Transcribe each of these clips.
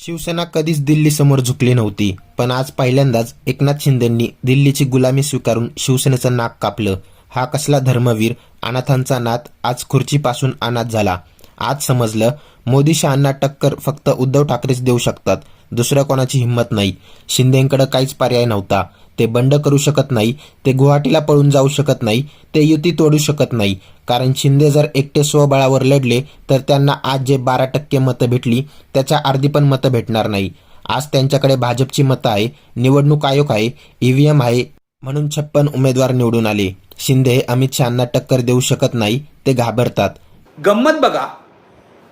शिवसेना कधीच दिल्लीसमोर झुकली नव्हती पण आज पहिल्यांदाच एकनाथ शिंदेंनी दिल्लीची गुलामी स्वीकारून शिवसेनेचं नाक कापलं. हा कसला धर्मवीर अनाथांचा नात आज खुर्चीपासून अनाथ झाला. आज समजलं मोदी शहांना टक्कर फक्त उद्धव ठाकरेच देऊ शकतात दुसऱ्या कोणाची हिंमत नाही. शिंदेंकडे काहीच पर्याय नव्हता. ते बंड करू शकत नाही ते गुवाहाटीला पळून जाऊ शकत नाही ते युती तोडू शकत नाही. कारण शिंदे जर एकटे स्वबळावर लढले तर त्यांना आज जे बारा टक्के मतं भेटली त्याच्या अर्धी पण मतं भेटणार नाही. आज त्यांच्याकडे भाजपची मतं आहे निवडणूक आयोग आहे ईव्हीएम आहे म्हणून छप्पन उमेदवार निवडून आले. शिंदे अमित शहांना टक्कर देऊ शकत नाही ते घाबरतात. गंमत बघा.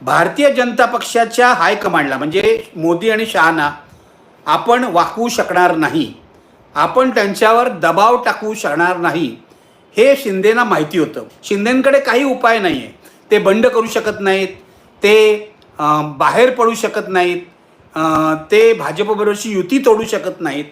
भारतीय जनता पक्षाच्या हायकमांडला म्हणजे मोदी आणि शहाना आपण वाकवू शकणार नाही. आपण त्यांच्यावर दबाव टाकू शकणार नाही. हे शिंदेना माहिती होतं. शिंदेंकडे काही उपाय नाही आहे ते बंड करू शकत नाहीत. ते बाहेर पडू शकत नाहीत. ते भाजपबरोबरची युती तोडू शकत नाहीत.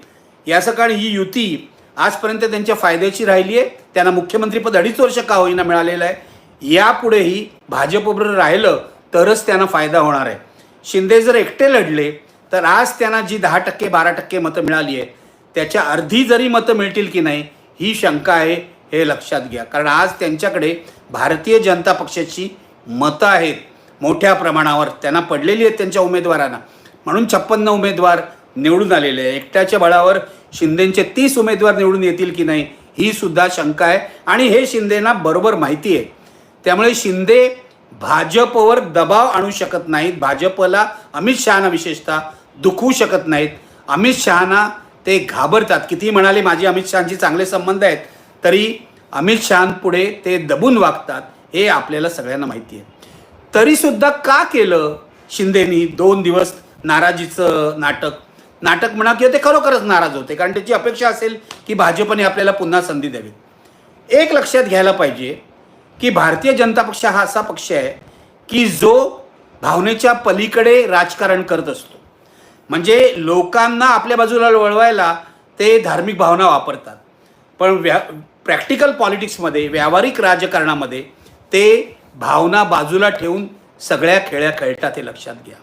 या सकाळी ही युती आजपर्यंत त्यांच्या फायद्याची राहिली आहे त्यांना मुख्यमंत्रीपद अडीच वर्ष का होईना मिळालेलं आहे. यापुढेही भाजपबरोबर राहिलं तरच त्यांना फायदा होणार आहे. शिंदे जर एकटे लढले तर आज त्यांना जी दहा टक्के बारा टक्के मतं मिळाली आहे त्याच्या अर्धी जरी मतं मिळतील की नाही ही शंका आहे हे लक्षात घ्या. कारण आज त्यांच्याकडे भारतीय जनता पक्षाची मतं आहेत. मोठ्या प्रमाणावर त्यांना पडलेली आहेत त्यांच्या उमेदवारांना. म्हणून छप्पन्न उमेदवार निवडून आलेले आहे. एकट्याच्या बळावर शिंदेचे तीस उमेदवार निवडून येतील की नाही ही सुद्धा शंका आहे. आणि हे शिंदेना बरोबर माहिती आहे. त्यामुळे शिंदे भाजपवर दबाव आणू शकत नाहीत. भाजपला अमित शहाना विशेषतः दुखवू शकत नाहीत. अमित शहाना ते घाबरतात. किती म्हणाले माझे अमित शहांशी चांगले संबंध आहेत तरी अमित शहांपुढे ते दबून वागतात हे आपल्याला सगळ्यांना माहिती आहे. तरीसुद्धा का केलं शिंदेनी दोन दिवस नाराजीचं नाटक? नाटक म्हणा किंवा ते खरोखरच नाराज होते कारण त्याची अपेक्षा असेल की भाजपने आपल्याला पुन्हा संधी द्यावी. एक लक्षात घ्यायला पाहिजे की भारतीय जनता पक्ष हा असा पक्ष आहे की जो भावनेच्या पलीकडे राजकारण करत असतो. म्हणजे लोकांना आपल्या बाजूला वळवायला ते धार्मिक भावना वापरतात. पण व्या प्रॅक्टिकल पॉलिटिक्समध्ये व्यावहारिक राजकारणामध्ये ते भावना बाजूला ठेवून सगळ्या खेळ्या खेळतात हे लक्षात घ्या.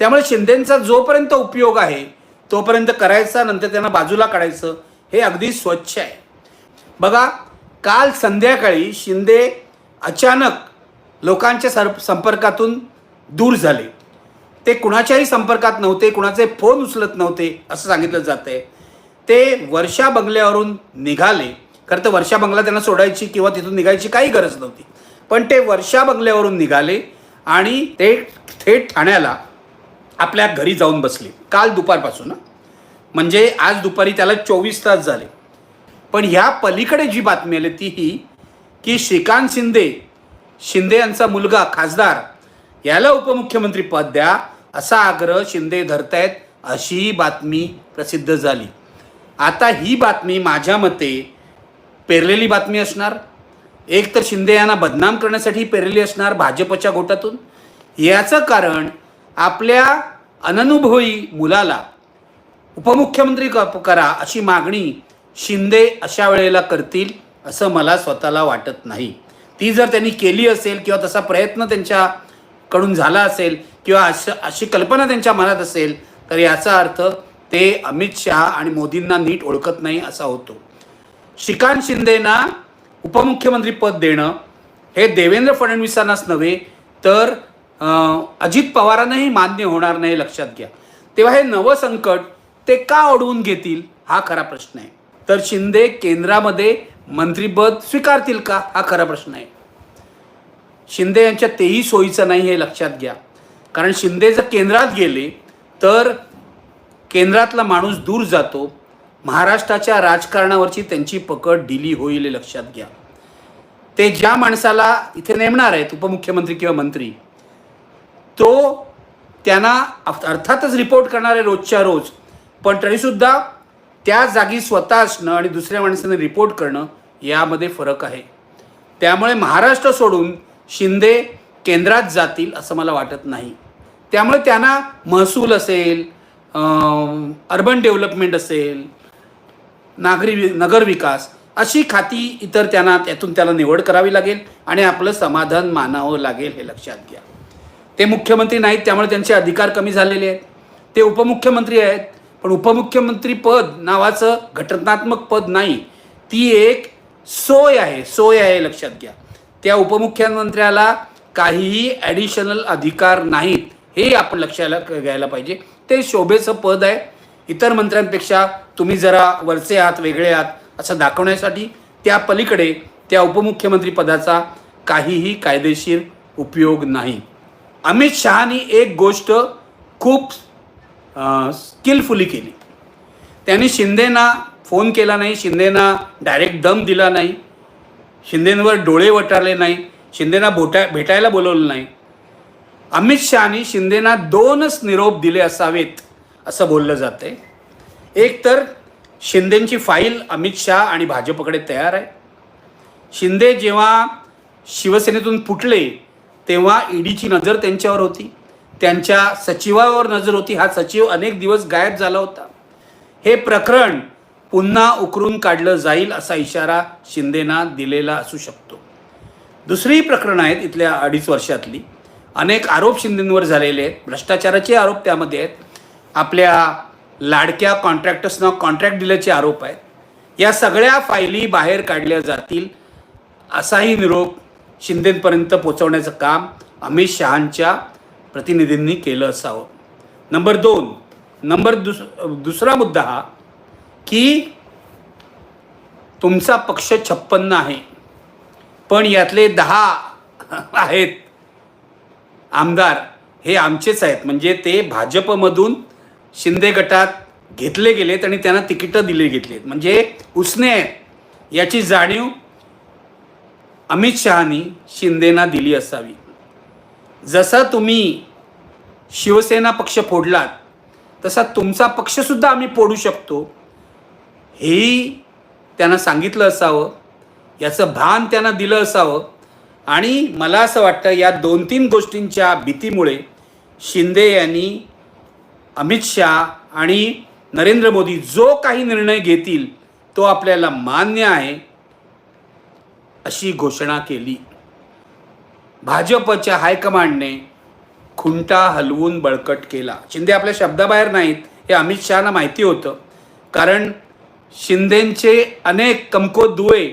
त्यामुळे शिंदेंचा जोपर्यंत उपयोग आहे तोपर्यंत करायचा नंतर त्यांना बाजूला काढायचं हे अगदी स्वच्छ आहे. बघा काल संध्याकाळी शिंदे अचानक लोकांच्या सर संपर्कातून दूर झाले. ते कुणाच्याही संपर्कात नव्हते कुणाचे फोन उचलत नव्हते असं सांगितलं जात आहे ते वर्षा बंगल्यावरून निघाले. खरं तर वर्षा बंगला त्यांना सोडायची किंवा तिथून निघायची काही गरज नव्हती. पण ते वर्षा बंगल्यावरून निघाले आणि ते थेट ठाण्याला आपल्या घरी जाऊन बसले. काल दुपारपासून म्हणजे आज दुपारी त्याला चोवीस तास झाले. पण ह्या पलीकडे जी बातमी आली ती ही की श्रीकांत शिंदे शिंदे यांचा मुलगा खासदार याला उपमुख्यमंत्री पद द्या असा आग्रह शिंदे धरतायत अशी बातमी प्रसिद्ध झाली. आता ही बातमी माझ्या मते पेरलेली बातमी असणार. एक तर शिंदे यांना बदनाम करण्यासाठी पेरलेली असणार भाजपच्या गोटातून. याचं कारण आपल्या अननुभवी मुलाला उपमुख्यमंत्री क- करा अशी मागणी शिंदे अशा वेळेला करतील असं मला स्वतःला वाटत नाही. ती जर त्यांनी केली असेल किंवा तसा प्रयत्न त्यांच्या कडून झाला असेल किंवा अश अशी कल्पना त्यांच्या मनात असेल तर याचा अर्थ ते अमित शहा आणि मोदींना नीट ओळखत नाही असा होतो. श्रीकांत शिंदेना उपमुख्यमंत्री पद देणं हे देवेंद्र फडणवीसांनाच नव्हे तर अजित पवारांनाही मान्य होणार नाही लक्षात घ्या. तेव्हा हे नवं संकट ते का ओढवून घेतील हा खरा प्रश्न आहे. तर शिंदे केंद्रामध्ये मंत्रीपद स्वीकारतील का हा खरा प्रश्न आहे. शिंदे यांच्या तेही सोयीचं नाही हे लक्षात घ्या. कारण शिंदे जर केंद्रात गेले तर केंद्रातला माणूस दूर जातो. महाराष्ट्राच्या राजकारणावरची त्यांची पकड ढिली होईल हे लक्षात घ्या. ते ज्या माणसाला इथे नेमणार आहेत उपमुख्यमंत्री किंवा मंत्री तो त्यांना अर्थातच रिपोर्ट करणार आहे रोजच्या रोज. पण तरीसुद्धा त्या जागी स्वतः असणं आणि दुसऱ्या माणसाने रिपोर्ट करणं यामध्ये फरक आहे. त्यामुळे महाराष्ट्र सोडून शिंदे केंद्रात जातील असं मला वाटत नाही. त्यामुळे त्यांना महसूल असेल अर्बन डेव्हलपमेंट असेल नागरी वि- नगर विकास अशी खाती इतर त्यांना त्यातून त्याला निवड करावी लागेल आणि आपलं समाधान मानावं लागेल हे लक्षात घ्या. ते मुख्यमंत्री नाहीत त्यामुळे त्यांचे अधिकार कमी झालेले आहेत. ते उपमुख्यमंत्री आहेत पण उपमुख्यमंत्री पद नावाचं घटनात्मक पद नाही. ती एक सोय आहे सोय आहे लक्षात घ्या. त्या उपमुख्यमंत्र्याला काहीही ॲडिशनल अधिकार नाहीत हे आपण लक्षाला घ्यायला पाहिजे. ते शोभेचं पद आहे. इतर मंत्र्यांपेक्षा तुम्ही जरा वरचे आहात वेगळे आहात असं दाखवण्यासाठी त्या पलीकडे त्या उपमुख्यमंत्री पदाचा काहीही कायदेशीर उपयोग नाही. अमित शहानी एक गोष्ट खूप स्किलफुली केली. त्यांनी शिंदेना फोन केला नाही शिंदेना डायरेक्ट दम दिला नाही. शिंदेंवर डोळे वटारले नाही शिंदेना बोटा भेटायला बोलवलं नाही. अमित शहानी शिंदेना दोनच निरोप दिले असावेत असं बोललं जातंय. एक तर शिंदेंची फाईल अमित शहा आणि भाजपकडे तयार आहे. शिंदे जेव्हा शिवसेनेतून फुटले तेव्हा ईडीची नजर त्यांच्यावर होती. त्यांच्या सचिवावर नजर होती. हा सचिव अनेक दिवस गायब झाला होता. हे प्रकरण पुन्हा उकरून काढलं जाईल असा इशारा शिंदेना दिलेला असू शकतो. दुसरी प्रकरणं आहेत इथल्या अडीच वर्षातली. अनेक आरोप शिंदेंवर झालेले आहेत. भ्रष्टाचाराचे आरोप त्यामध्ये आहेत. आपल्या लाडक्या कॉन्ट्रॅक्टर्सना कॉन्ट्रॅक्ट दिल्याचे आरोप आहेत. या सगळ्या फायली बाहेर काढल्या जातील असाही निरोप शिंदेपर्यंत पोचवण्याचं काम अमित शहांच्या प्रतिनिधींनी केलं असावं. नंबर दोन. नंबर दुस दुसरा मुद्दा हा की तुमचा पक्ष छप्पन्न आहे. पण यातले दहा आहेत आमदार हे आमचेच आहेत. म्हणजे ते भाजपमधून शिंदे गटात घेतले गेलेत आणि त्यांना तिकीटं दिले घेतलीत म्हणजे उसने आहेत याची जाणीव अमित शहानी शिंदेना दिली असावी. जसा तुम्ही शिवसेना पक्ष फोडलात तसा तुमचा पक्षसुद्धा आम्ही फोडू शकतो. हेही त्यांना सांगितलं असावं याचं भान त्यांना दिलं असावं. आणि मला असं वाटतं या दोन तीन गोष्टींच्या भीतीमुळे शिंदे यांनी अमित शहा आणि नरेंद्र मोदी जो काही निर्णय घेतील तो आपल्याला मान्य आहे अशी घोषणा केली. भाजपच्या हायकमांडने खुंटा हलवून बळकट केला. शिंदे आपल्या शब्दाबाहेर नाहीत हे अमित शहाना माहिती होतं. कारण शिंदेचे अनेक कमकोत दुवे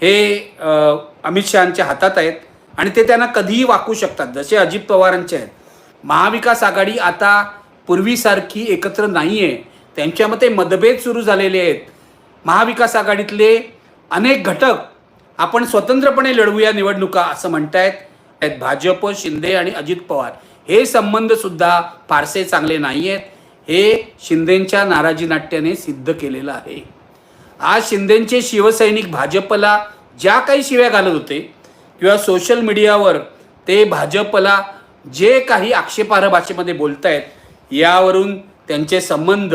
हे अमित शहाच्या हातात आहेत आणि ते त्यांना कधीही वाकू शकतात जसे अजित पवारांचे आहेत. महाविकास आघाडी आता पूर्वीसारखी एकत्र नाही आहे त्यांच्यामध्ये मतभेद सुरू झालेले आहेत. महाविकास आघाडीतले अनेक घटक आपण स्वतंत्रपणे लढवूया निवडणुका असं म्हणतायत. आहेत भाजप शिंदे आणि अजित पवार. हे संबंधसुद्धा फारसे चांगले नाही आहेत हे शिंदेंच्या नाराजी नाट्याने सिद्ध केलेलं आहे. आज शिंदेंचे शिवसैनिक भाजपला ज्या काही शिव्या घालत होते किंवा सोशल मीडियावर ते भाजपला जे काही आक्षेपार्ह भाषेमध्ये बोलतायत यावरून त्यांचे संबंध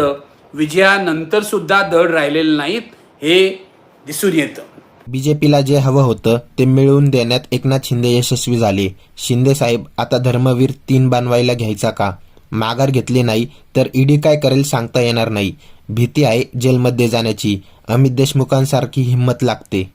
विजयानंतरसुद्धा दड राहिलेले नाहीत हे दिसून येतं. बीजेपीला जे हवं होतं ते मिळवून देण्यात एकनाथ शिंदे यशस्वी झाले. शिंदे साहेब आता धर्मवीर तीन बांधवायला घ्यायचा का? माघार घेतली नाही तर ईडी काय करेल सांगता येणार नाही. भीती आहे जेलमध्ये जाण्याची. अमित देशमुखांसारखी हिंमत लागते.